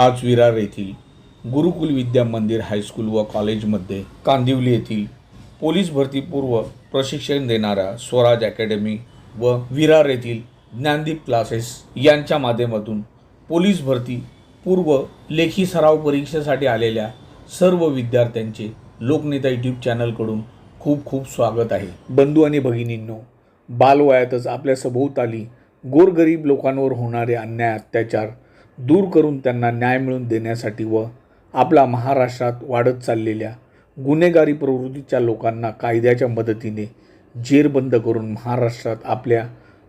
आज विरार येथील गुरुकुल विद्या मंदिर हायस्कूल व कॉलेजमध्ये कांदिवली येथील पोलीस भरतीपूर्व प्रशिक्षण देणाऱ्या स्वराज अकॅडमी व विरार येथील ज्ञानदीप क्लासेस यांच्या माध्यमातून पोलीस भरती पूर्व लेखी सराव परीक्षेसाठी आलेल्या सर्व विद्यार्थ्यांचे लोकनेता यूट्यूब चॅनलकडून खूप खूप स्वागत आहे. बंधू आणि भगिनींनो बालवयातच आपल्या सभोवताली गोरगरीब लोकांवर होणारे अन्याय अत्याचार दूर करून त्यांना न्याय मिळवून देण्यासाठी व आपला महाराष्ट्रात वाढत चाललेल्या गुन्हेगारी प्रवृत्तीच्या लोकांना कायद्याच्या मदतीने जेरबंद करून महाराष्ट्रात आपल्या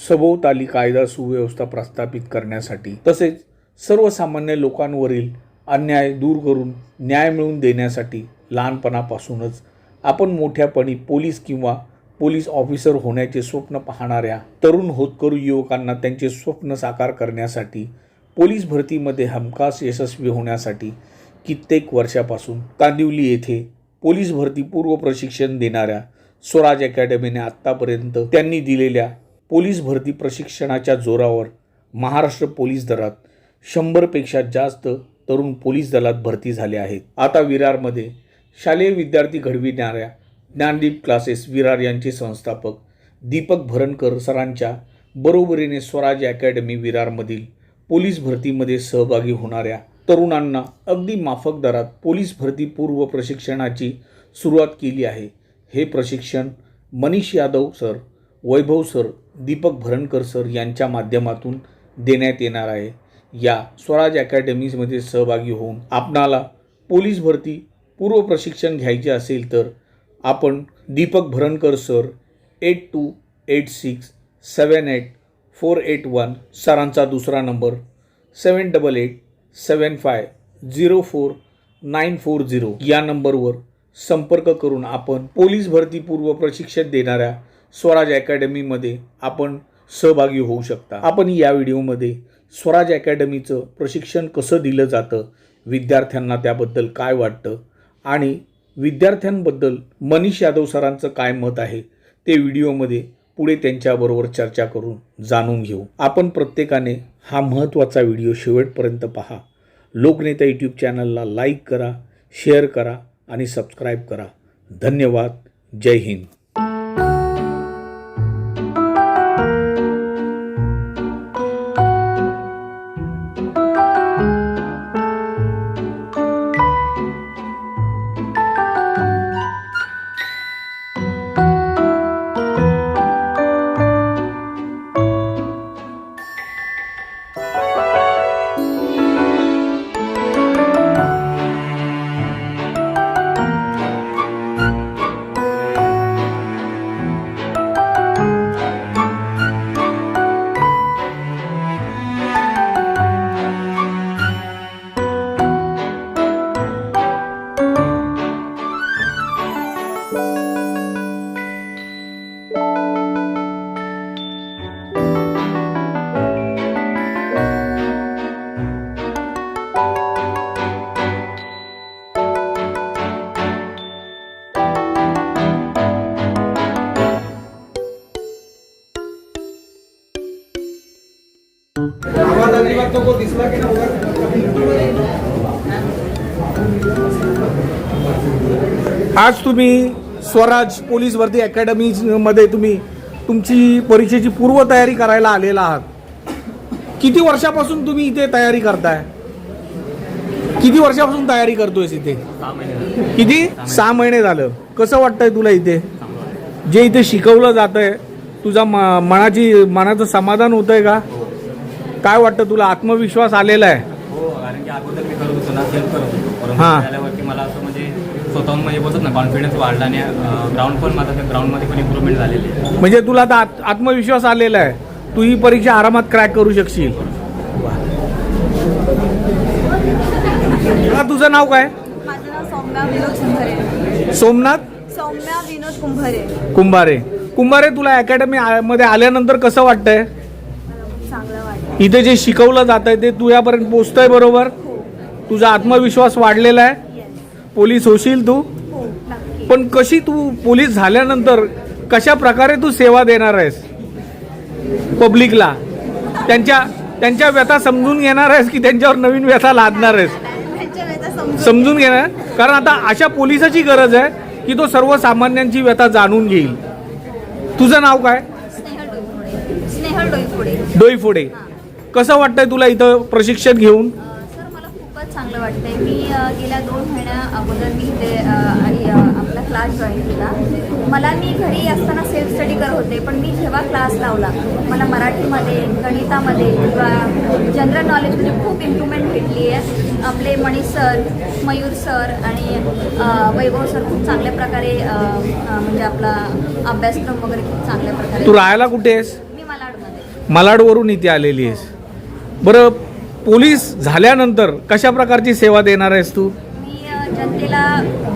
सभोवताली कायदा सुव्यवस्था प्रस्थापित करण्यासाठी तसेच सर्वसामान्य लोकांवरील अन्याय दूर करून न्याय मिळवून देण्यासाठी लहानपणापासूनच आपण मोठ्यापणी पोलीस किंवा पोलीस ऑफिसर होण्याचे स्वप्न पाहणाऱ्या तरुण होतकरू युवकांना त्यांचे स्वप्न साकार करण्यासाठी पोलीस भरतीमध्ये हमखास यशस्वी होण्यासाठी कित्येक वर्षापासून कांदिवली येथे पोलीस भरती पूर्व प्रशिक्षण देणाऱ्या स्वराज अकॅडमीने आत्तापर्यंत त्यांनी दिलेल्या पोलीस भरती प्रशिक्षणाच्या जोरावर महाराष्ट्र पोलीस दलात शंभरपेक्षा जास्त तरुण पोलीस दलात भरती झाले आहेत. आता विरारमध्ये शालेय विद्यार्थी घडविणाऱ्या ज्ञानदीप क्लासेस विरार यांचे संस्थापक दीपक भरणकर सरांच्या बरोबरीने स्वराज अकॅडमी विरारमधील पोलीस भरतीमध्ये सहभागी होणाऱ्या तरुणांना अगदी माफक दरात पोलीस भरती पूर्व प्रशिक्षणाची सुरुवात केली आहे. हे प्रशिक्षण Manish Yadav sir Vaibhav sir Deepak Bharankar sir यांच्या माध्यमातून देण्यात येणार आहे. या स्वराज अकॅडमीजमध्ये सहभागी होऊन आपणाला पोलीस भरती पूर्व प्रशिक्षण घ्यायचे असेल तर आपण Deepak Bharankar sir eight two eight six seven eight four eight one सरांचा दुसरा number seven double eight seven five zero four nine four zero या नंबरवर संपर्क करून आपण पोलीस भरती पूर्व प्रशिक्षण देणाऱ्या स्वराज अकॅडमीमध्ये आपण सहभागी होऊ शकता. आपण या व्हिडिओमध्ये स्वराज अकॅडमीचं प्रशिक्षण कसं दिलं जातं विद्यार्थ्यांना त्याबद्दल काय वाटतं आणि विद्यार्थ्यांबद्दल मनीष यादव सरांचं काय मत आहे ते व्हिडिओमध्ये पुढे त्यांच्याबरोबर चर्चा करून जाणून घेऊ. आपण प्रत्येकाने हा महत्त्वाचा व्हिडिओ शेवटपर्यंत पहा. लोकनेता यूट्यूब चॅनलला लाईक करा शेअर करा आणि सबस्क्राईब करा. धन्यवाद. जय हिंद. आज तुम्ही स्वराज पोलीस भरती अकॅडमीमध्ये तुम्ही तुमची परीक्षेची पूर्वतयारी करायला आलेला आहात. किती वर्षापासून तुम्ही इथे तयारी करताय? किती वर्षापासून तयारी करतोयस इथे? किती? सहा महिने झालं. कसं वाटतंय तुला इथे? जे इथे शिकवलं जातंय तुझा म- मनाची मनाचं समाधान होतंय का? काय वाटतं तुला? आत्मविश्वास आलेला आहे. हो कारण की अगोदर मी करत होतो ना हेल्प करत होतो. परंतु हां. झाल्यावरती मला असं म्हणजे स्वतःहून म्हणजे बोलतात ना कॉन्फिडन्स वाढला आणि ग्राउंड पण माझा त्या ग्राउंडमध्ये पण इम्प्रूव्हमेंट झालेली आहे. म्हणजे तुला आता आत- आत्मविश्वास आलेला आहे. तू ही परीक्षा आरामात क्रॅक करू शकशील. हा, तुझं नाव काय? माझं नाव सौम्या विनोद कुंभारे. सोमनाथ? सौम्या विनोद कुंभारे. कुंभारे. कुंभारे तुला अकॅडमी मध्ये आल्यानंतर कसं वाटतंय? इथे जे शिकवलं जात आहे ते तुझ्यापर्यंत पोचतंय बरोबर? तुझा आत्मविश्वास वाढलेला आहे. पोलीस होशील तू. पण कशी तू पोलीस झाल्यानंतर कशा प्रकारे तू सेवा देणार आहेस? पब्लिकला. त्यांच्या त्यांच्या व्यथा समजून घेणार आहेस की त्यांच्यावर नवीन व्यथा लादणार आहेस? समजून घेणार कारण आता अशा पोलिसाची गरज आहे की तो सर्वसामान्यांची व्यथा जाणून घेईल. तुझं नाव काय? डोईफोडे. कसं वाटतंय तुला इथं प्रशिक्षण घेऊन? सर मला खूपच चांगलं वाटतंय. मी गेल्या दोन महिन्या अगोदर मी इथे आणि आपला क्लास जॉईन केला. मला मी घरी असताना सेल्फ स्टडी करत होते पण मी जेव्हा क्लास लावला मला मराठीमध्ये गणितामध्ये किंवा जनरल नॉलेजमध्ये खूप इम्प्रूव्हमेंट भेटली आहे. आपले मनीष सर मयूर सर आणि वैभव सर खूप चांगल्या प्रकारे अ, अ, म्हणजे आपला अभ्यासक्रम वगैरे खूप चांगल्या प्रकारे तू राहायला कुठे आहेस? मी मालाडमध्ये. मालाडवरून इथे आलेली आहेस. बरं पोलीस झाल्यानंतर कशा प्रकारची सेवा देणार आहेस तू? मी जनतेला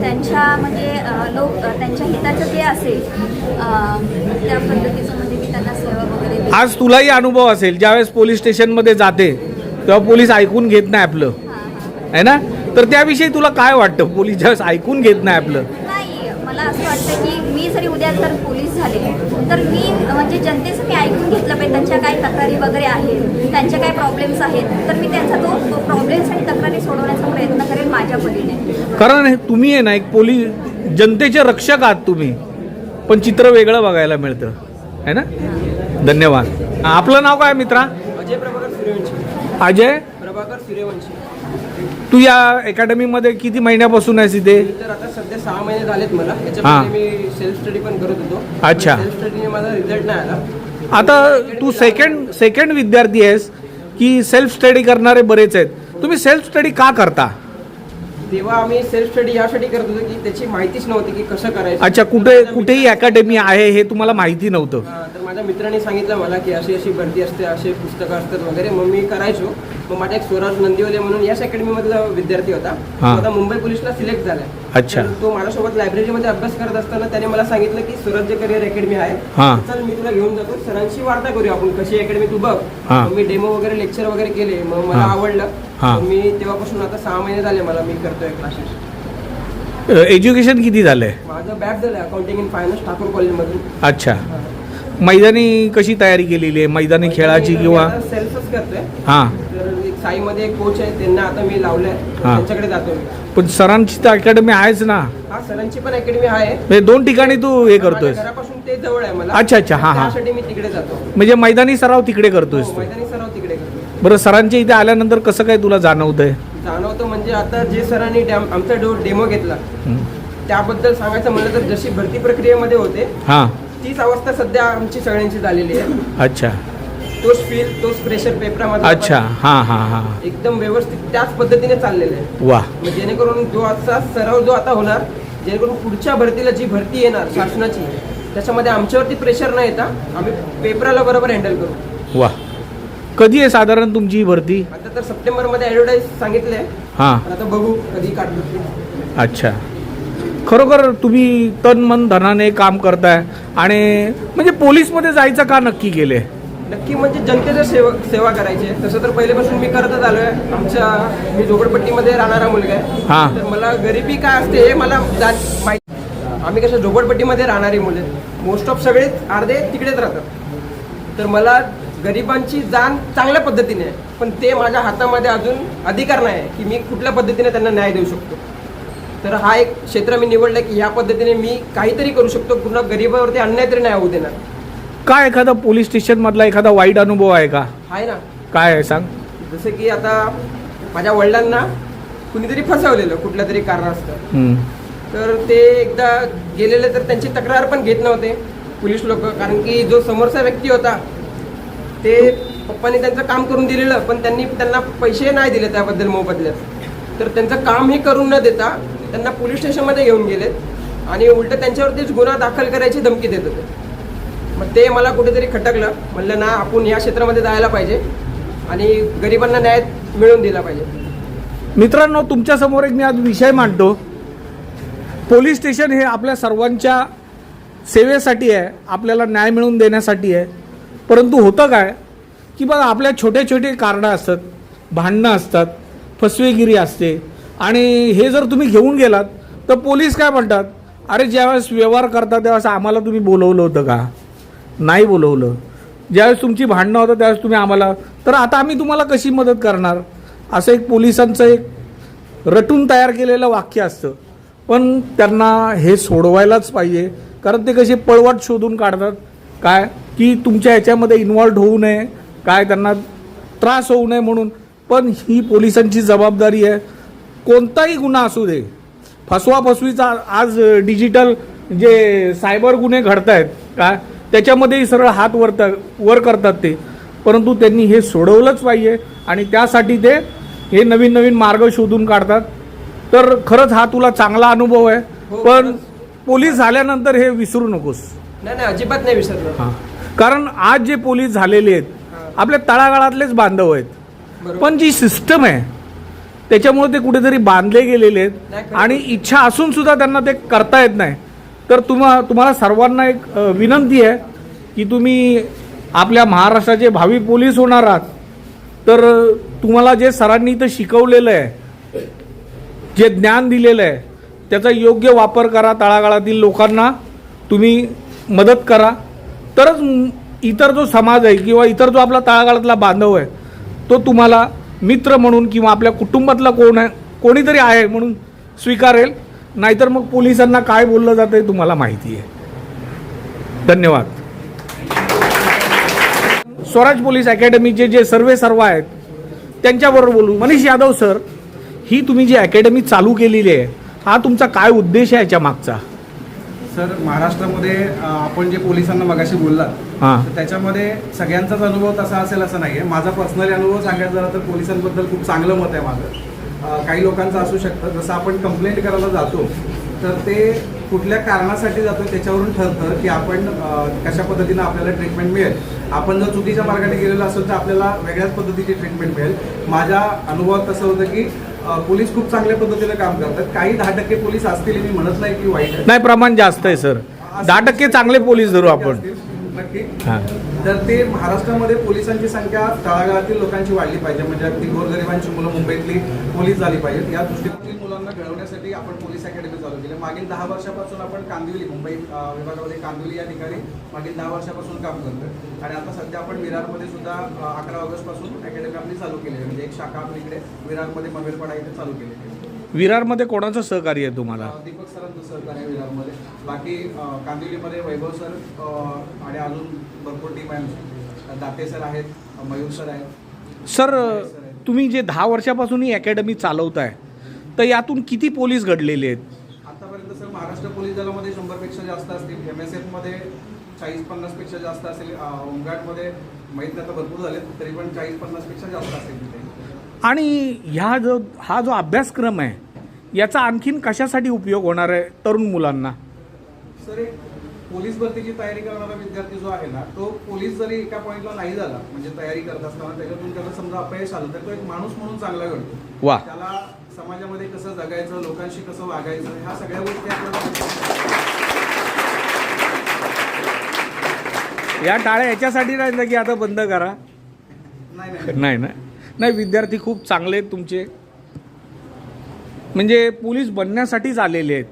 त्यांच्या म्हणजे लोक त्यांच्या हिताचं जे असेल त्या पद्धतीचं म्हणजे मी त्यांना सेवा वगैरे. आज तुलाही अनुभव असेल ज्यावेळेस पोलीस स्टेशनमध्ये जाते तेव्हा पोलीस ऐकून घेत नाही आपलं. हां, हां. आहे ना? तर त्याविषयी तुला काय वाटतं? पोलीस ज्यावेळेस ऐकून घेत नाही आपलं. मला असं वाटतं की मी जरी उद्या जर पोलीस झाले तर मी म्हणजे जनतेचं मी ऐकून घेतलं पाहिजे त्यांच्या काय तक्रारी वगैरे आहेत त्यांच्या काय प्रॉब्लेम्स आहेत तर मी त्यांचा तो प्रॉब्लेम्स आणि तक्रारी सोडवण्याचा प्रयत्न करेन माझ्या परीने. कारण हे तुम्ही आहे ना एक पोलीस जनतेचे रक्षक आहात तुम्ही. पण चित्र वेगळं बघायला मिळतं. आहे ना? धन्यवाद. आपलं नाव काय मित्रा? अजय प्रभाकर सूर्यवंशी. अजय? प्रभाकर सूर्यवंशी. तू या अकॅडमीमध्ये किती महिन्यापासून आहेस इथे? तर आता सध्या सहा महिने झालेत मला. मी सेल्फ स्टडी पण करत होतो. अच्छा. सेल्फ स्टडीने माझा रिझल्ट नाही आला. आता तू सेकंड सेकंड विद्यार्थी आहेस की सेल्फ स्टडी करणारे बरेच आहेत. तुम्ही सेल्फ स्टडी का करता? तेव्हा आम्ही सेल्फ स्टडी यासाठी करत होतो की त्याची माहितीच नव्हती की कसं करायचं. अच्छा कुठे कुठेही अकॅडमी आहे हे तुम्हाला माहिती नव्हतं. हा, तर माझ्या मित्राने सांगितलं मला की अशी अशी भरती असते असे पुस्तकं असतात वगैरे. मग मी करायचो. मग माझा एक स्वराज नंदिवले म्हणून याच अकॅडमीमधला विद्यार्थी होता. तो हा. आता मुंबई पोलीसला सिलेक्ट झालाय. अच्छा. तर तो माझ्यासोबत लायब्ररीमध्ये अभ्यास करत असताना त्याने मला सांगितलं की स्वराज्य करिअर अकॅडमी आहे हा. चल मी तुला घेऊन जातो. सरांची वार्ता करूया आपण. कशी अकॅडमी तू बघ. हा. मग मी डेमो वगैरे लेक्चर वगैरे केले. मग मला हा. आवडलं. हा. मी तेव्हापासून आता सहा महिने झाले मला मी करतोय क्लासेस एज्युकेशन किती झालंय? माझं बॅच झालं अकाउंटिंग इन फायनान्स ठाकूर कॉलेजमधून अच्छा. मैदानी कशी तयारी केलेली आहे? मैदानी खेळाची किंवा? करतोय. हां. तर एक साईमध्ये एक कोच आहे त्यांना आता मी लावलंय. हा. त्यांच्याकडे जातो मी. पण सरांची तर अकॅडमी आहेच ना. हा सरांची पण अकॅडमी आहे. म्हणजे दोन ठिकाणी तू हे करतोय माझ्या घरापासून ते जवळ आहे मला. अच्छा, अच्छा, हा, हा. त्यासाठी मी तिकडे जातो. म्हणजे मैदानी सराव तिकडे हो, करतोयस तू. मैदानी बरं सरांच्या इथे आल्यानंतर कसं काय तुला जाणवतंय? जाणवतं म्हणजे आता जे सरांनी डॅम आमचा डो डेमो घेतला. त्याबद्दल सांगायचं म्हणलं तर जशी भरती प्रक्रियेमध्ये होते हां. तीच अवस्था सध्या आमची सगळ्यांची झालेली आहे. अच्छा. तोच फील तोच प्रेशर पेपरामध्ये अच्छा. हां हां हां. एकदम व्यवस्थित त्याच पद्धतीने चाललेलं आहे. वा. मग जेणेकरून जो आजचा सराव जो आता होणार जेणेकरून पुढच्या भरतीला जी भरती येणार शासनाची त्याच्यामध्ये आमच्यावरती प्रेशर न येता आम्ही पेपराला बरोबर हँडल करू. वा. कधी आहे साधारण तुमची ही भरती? आता तर सप्टेंबरमध्ये ॲडव्हर्टाईज सांगितले हां. आता बघू कधी काढतो अच्छा. खरोखर तुम्ही तन मन धनाने काम करताय आणि म्हणजे पोलीसमध्ये जायचं का नक्की केले नक्की म्हणजे जनतेचं सेवा सेवा करायची आहे. तसं तर पहिल्यापासून मी करतच आलो आहे आमच्या मी झोपडपट्टीमध्ये राहणारा मुलगा हा. आहे तर मला गरिबी काय असते हे मला जा माहिती आम्ही कसं झोपडपट्टीमध्ये राहणारी मुले मोस्ट ऑफ सगळेच अर्धे तिकडेच राहतात. तर मला गरिबांची जाण चांगल्या पद्धतीने आहे. पण ते माझ्या हातामध्ये अजून अधिकार नाही आहे की मी कुठल्या पद्धतीने त्यांना न्याय देऊ शकतो. तर हा एक क्षेत्र मी निवडलं की ह्या पद्धतीने मी काहीतरी करू शकतो. पूर्ण गरिबावरती अन्याय तरी नाही होऊ देणार. काय एखादा पोलीस स्टेशन मधला एखादा वाईट अनुभव आहे का? आहे ना. काय आहे सांग. जसं की आता माझ्या वडिलांना कुणीतरी फसवलेलं कुठल्या तरी कारणास्तव. हं. तर ते एकदा गेलेले तर त्यांची तक्रार पण घेत नव्हते. पोलीस लोक कारण की जो समोरचा व्यक्ती होता ते पप्पांनी त्यांचं काम करून दिलेलं पण त्यांनी त्यांना पैसे नाही दिले त्याबद्दल मोबदल्यात. तर त्यांचं काम हे करून न देता त्यांना पोलीस स्टेशनमध्ये घेऊन गेलेत आणि उलट त्यांच्यावरतीच गुन्हा दाखल करायची धमकी देत होते. मग ते मला कुठेतरी खटकलं. म्हणलं ना आपण या क्षेत्रामध्ये जायला पाहिजे आणि गरिबांना न्याय मिळवून दिला पाहिजे. मित्रांनो तुमच्यासमोर एक मी आज विषय मांडतो. पोलीस स्टेशन हे आपल्या सर्वांच्या सेवेसाठी आहे आपल्याला न्याय मिळवून देण्यासाठी आहे. परंतु होतं काय? की बघा आपल्या छोटे छोटे कारणं असतात भांडणं असतात फसवेगिरी असते. आणि हे जर तुम्ही घेऊन गेलात तर पोलीस काय म्हणतात? अरे ज्यावेळेस व्यवहार करता त्यावेळेस आम्हाला तुम्ही बोलवलं होतं का? नाही बोलवलं. ज्यावेळेस तुमची भांडणं होतं त्यावेळेस तुम्ही आम्हाला तर आता आम्ही तुम्हाला कशी मदत करणार? असं एक पोलिसांचं एक रटून तयार केलेलं वाक्य असतं. पण त्यांना हे सोडवायलाच पाहिजे कारण ते कसे पळवाट शोधून काढतात. काय? की तुमच्या ह्याच्यामध्ये इन्व्हॉल्ड होऊ नये काय त्यांना त्रास होऊ नये म्हणून. पण ही पोलिसांची जबाबदारी आहे. कोणताही गुन्हा असू दे. फसवा फसवीचा आज डिजिटल जे सायबर गुन्हे घडत आहेत काय त्याच्यामध्येही सरळ हात वरता वर करतात ते. परंतु त्यांनी हे सोडवलंच पाहिजे आणि त्यासाठी ते हे नवीन नवीन मार्ग शोधून काढतात. तर खरंच हा तुला चांगला अनुभव आहे. हो, पण. पोलीस झाल्यानंतर हे विसरू नकोस. नाही नाही अजिबात नाही विसरलो हां. कारण आज जे पोलीस झालेले आहेत आपल्या तळागाळातलेच बांधव आहेत. पण जी सिस्टम आहे त्याच्यामुळे ते कुठेतरी बांधले गेलेले आहेत. आणि इच्छा असून सुद्धा त्यांना ते करता येत नाही. तर तुम्हा तुम्हाला सर्वांना एक विनंती आहे की तुम्ही आपल्या महाराष्ट्राचे भावी पोलीस होणार आहात. तर तुम्हाला जे सरांनी इथं शिकवलेलं आहे जे ज्ञान दिलेलं आहे त्याचा योग्य वापर करा तळागाळातील लोकांना. तुम्ही मदत करा. तरच इतर जो समाज आहे किंवा इतर जो आपला तळागाळातला बांधव आहे तो तुम्हाला मित्र म्हणून किंवा आपल्या कुटुंबातला कोण आहे कोणीतरी आहे म्हणून स्वीकारेल. नाहीतर मग पोलिसांना काय बोललं जातं हे तुम्हाला माहिती आहे. धन्यवाद. स्वराज पोलीस अकॅडमीचे जे सर्वे सर्व आहेत त्यांच्याबरोबर बोलू मनीष यादव सर ही तुम्ही जी अकॅडमी चालू केलेली आहे हा तुमचा काय उद्देश आहे याच्या मागचा? सर महाराष्ट्रामध्ये आपण जे पोलिसांना मगाशी बोललात तर त्याच्यामध्ये सगळ्यांचाच अनुभव तसा असेल असं नाही आहे माझा पर्सनली अनुभव सांगायचा झाला तर पोलिसांबद्दल खूप चांगलं मत आहे माझं. काही लोकांचं असू शकतं. जसं आपण कंप्लेंट करायला जातो तर ते कुठल्या कारणासाठी जातो त्याच्यावरून ठरतं की आपण कशा पद्धतीनं आपल्याला ट्रीटमेंट मिळेल. आपण जर चुकीच्या मार्गाने गेलेलो असेल तर आपल्याला वेगळ्याच पद्धतीची ट्रीटमेंट मिळेल. माझ्या अनुभवात तसं होतं की पोलीस खूप चांगल्या पद्धतीनं काम करतात. काही दहा टक्के पोलीस असतील मी म्हणत नाही की वाईट नाही प्रमाण जास्त आहे सर. दहा टक्के चांगले पोलीस धरू आपण. नक्की. तर ते महाराष्ट्रामध्ये पोलिसांची संख्या तळागाळातील लोकांची वाढली पाहिजे म्हणजे अगदी गोरगरिबांची मुलं मुंबईतली पोलीस झाली पाहिजेत या दृष्टीकोनातील मुलांना घडवण्यासाठी आपण पोलीस अकॅडमी चालू केली मागील दहा वर्षापासून आपण कांदिवली मुंबई विभागामध्ये कांदिवली या ठिकाणी मागील दहा वर्षापासून काम करतोय. आणि आता सध्या आपण विरारमध्ये सुद्धा अकरा ऑगस्टपासून अकॅडमी आपली चालू केली आहे. म्हणजे एक शाखा आपली इकडे विरारमध्ये मवेरपाडा इथे चालू केलेली आहे. विरारमध्ये कोणाचं सहकार्य आहे तुम्हाला? दीपक सरांचं सहकार्य आहे विरारमध्ये. बाकी कांदिवलीमध्ये वैभव सर आणि अजून भरपूर टीम आहे. दाते सर आहेत मयूर सर आहेत. सर तुम्ही जे दहा वर्षापासून ही अकॅडमी चालवताय तर यातून किती पोलीस घडलेले आहेत आतापर्यंत सर महाराष्ट्र पोलीस दलामध्ये शंभरपेक्षा जास्त असतील एम एस एफमध्ये चाळीस पन्नासपेक्षा जास्त असेल होमगार्डमध्ये माहीत नाही आता भरपूर झाले तरी पण चाळीस पन्नासपेक्षा जास्त असेल तिथे. आणि ह्या जो हा जो अभ्यासक्रम आहे याचा आणखीन कशासाठी उपयोग होणार आहे तरुण मुलांना? सर एक पोलीस भरतीची तयारी करणारा विद्यार्थी जो आहे ना तो पोलीस जरी एका पॉईंटला नाही झाला म्हणजे तयारी करत असताना त्याच्यातून त्याला समजा अपयश आलं तर तो एक माणूस म्हणून चांगला घडतो. वा. त्याला समाजामध्ये कसं जगायचं लोकांशी कसं वागायचं ह्या सगळ्या गोष्टी आपल्याला या टाळ्या याच्यासाठी नाही ना की आता बंद करा. नाही नाही ना? नाही विद्यार्थी खूप चांगले आहेत तुमचे. म्हणजे पोलीस बनण्यासाठीच आलेले आहेत.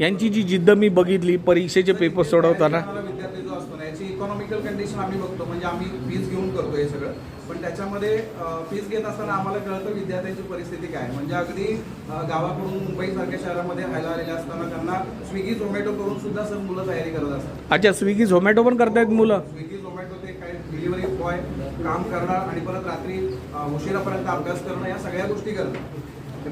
यांची जी जिद्द मी बघितली परीक्षेचे पेपर सोडवताना शिकणारा विद्यार्थी जो असतो ना याची इकॉनॉमिकल कंडिशन आम्ही बघतो. म्हणजे आम्ही फीज घेऊन करतो हे सगळं. पण त्याच्यामध्ये फीज घेत असताना आम्हाला कळतं विद्यार्थ्यांची परिस्थिती काय. म्हणजे अगदी गावाकडून मुंबईसारख्या शहरामध्ये राहायला आलेले असताना त्यांना स्विगी झोमॅटो करून सुद्धा सर मुलं तयारी करत असतात. अच्छा स्विगी झोमॅटो पण करतायत मुलं? स्विगी झोमॅटो ते काय डिलिव्हरी बॉय काम करणार आणि परत रात्री उशिरापर्यंत अभ्यास करणं या सगळ्या गोष्टी करतात.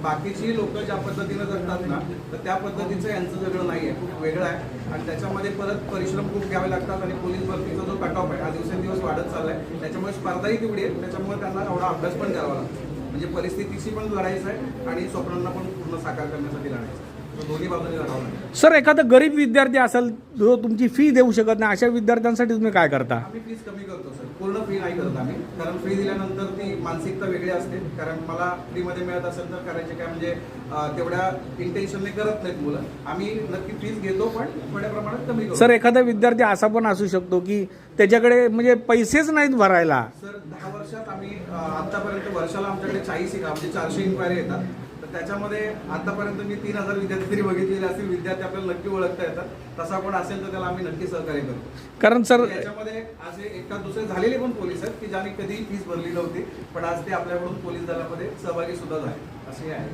बाकीची लोक ज्या पद्धतीनं जगतात ना तर त्या पद्धतीचं यांचं जगणं नाही वेगळं आहे. आणि त्याच्यामध्ये परत परिश्रम खूप घ्यावे लागतात आणि पोलीस भरतीचा जो कट ऑफ आहे हा दिवसेंदिवस वाढत चाललाय. त्याच्यामुळे स्पर्धाही तेवढी आहे त्याच्यामुळे त्यांना एवढा अभ्यास पण करावा लागतो. म्हणजे परिस्थितीशी पण लढायचं आहे आणि स्वप्नांना पण पूर्ण साकार करण्यासाठी लढायचं आहे. तर दोन्ही बाजूने लढावं लागेल. सर एखादा गरीब विद्यार्थी असेल जो तुमची फी देऊ शकत नाही. अशा विद्यार्थ्यांसाठी तुम्ही काय करता? आम्ही फीस कमी करतो सर. पूर्ण फी नाही करत आम्ही. कारण फी दिल्यानंतर ती मानसिकता वेगळी असते. कारण मला फ्रीमध्ये मिळत असेल तर करायचे काय म्हणजे तेवढ्या इंटेन्शनने करत नाहीत मुलं. आम्ही नक्की फीस घेतो पण थोड्या प्रमाणात कमी करतो सर एखादा विद्यार्थी असा पण असू शकतो की त्याच्याकडे म्हणजे पैसेच नाहीत भरायला. सर दहा वर्षात आम्ही आतापर्यंत वर्षाला आमच्याकडे चाळीस म्हणजे चारशे इन्क्वायरी येतात. त्याच्यामध्ये आतापर्यंत मी तीन हजार विद्यार्थी तरी बघितलेले असतील. विद्यार्थी आपल्याला नक्की ओळखता येतात. तसा कोण असेल तर त्याला आम्ही नक्की सहकार्य करतो. कारण सर याच्यामध्ये असे एका दुसरे झालेले पण पोलीस आहेत की ज्यांनी कधी फीस भरली नव्हती पण आज ते आपल्याकडून पोलीस दलामध्ये सहभागी सुद्धा झाले. असे आहे.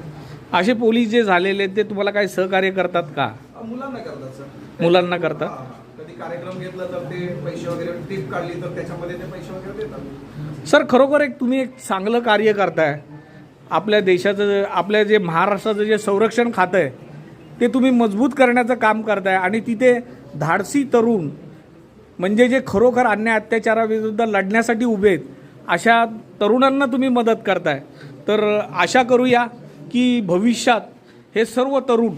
असे पोलीस जे झालेले आहेत, ते तुम्हाला काही सहकार्य करतात का? मुलांना करतात सर. मुलांना करतात? हा, हा. कधी कार्यक्रम घेतला तर ते पैसे वगैरे टीप काढली तर त्याच्यामध्ये ते पैसे वगैरे देतात. सर खरोखर एक तुम्ही एक चांगलं कार्य करताय. आपल्या देशाचं आपल्या जे महाराष्ट्राचं जे संरक्षण खातं आहे ते तुम्ही मजबूत करण्याचं काम करताय. आणि तिथे धाडसी तरुण म्हणजे जे खरोखर अन्याय अत्याचाराविरुद्ध लढण्यासाठी उभे आहेत अशा तरुणांना तुम्ही मदत करताय. तर आशा करूया की भविष्यात हे सर्व तरुण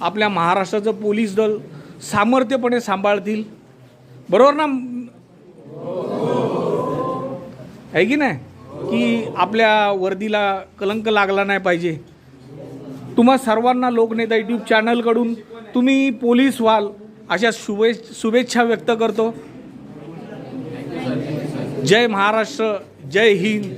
आपल्या महाराष्ट्राचं पोलीस दल सामर्थ्यपणे सांभाळतील. बरोबर ना? हो. आहे की नाही? की आपल्या वर्दीला कलंक लागला नाही पाहिजे. तुम्हा सर्वांना लोकनेता यूट्यूब चॅनलकडून तुम्ही पोलीस व्हाल अशा शुभे शुभेच्छा व्यक्त करतो. जय महाराष्ट्र जय हिंद.